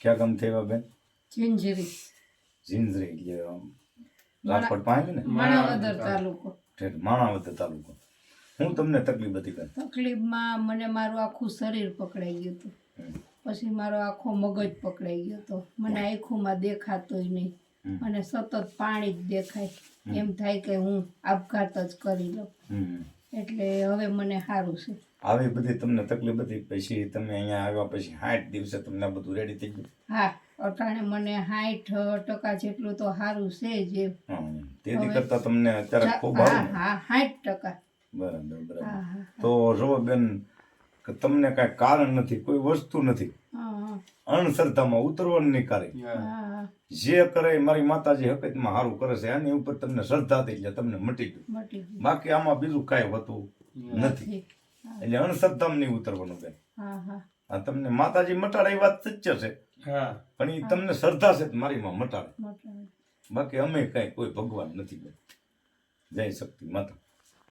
ક્યાં ગામ થયા બેન? જિંજરી. જિંજરી એટલે રાજકોટ પાસે ને? માણાવદર તાલુકો. માણાવદર તાલુકો. હું તમને તકલીફ હતી કઈ તકલીફમાં મને મારું આખું શરીર પકડાઈ ગયું હતું. પછી મારો આખો મગજ પકડાઈ ગયો હતો. મને આંખોમાં દેખાતોય નહીં. અને સતત પાણી જ દેખાય. એમ થાય કે હું આપઘાત જ કરી લઉં. એટલે હવે મને સારું છે. આવી બધી તમને તકલીફ હતી પછી તમે અહીંયા આવ્યા પછી સાઠ દિવસે તમને બધું રેડી થઈ ગયું? હા અટાણે મને સાઠ ટકા જેટલું તો સારું છે જે. તેથી કરતા તમને અત્યારે ખૂબ હા હા સાઠ ટકા. બરાબર બરાબર. તો જો બેન તમને કાંઈ કારણ નથી કોઈ વસ્તુ નથી. અણશ્રદ્ધામાં ઉતરવાનું નહીં કરે જે કરે મારી માતાજી હકીકતમાં સારું કરે છે. આની ઉપર તમને શ્રદ્ધા થઈ જાય તમને મટી ગયું. બાકી આમાં બીજું કાંઈ હોતું નથી. એટલે અણશ્રદ્ધામાં નહીં ઉતરવાનું બેન. હા હા. આ તમને માતાજી મટાડે એ વાત સત્ય છે. પણ એ તમને શ્રદ્ધા છે મારી મારીમાં મટાડે. મટાડે. બાકી અમે કાંઈ કોઈ ભગવાન નથી બેન. જય શક્તિ માતા.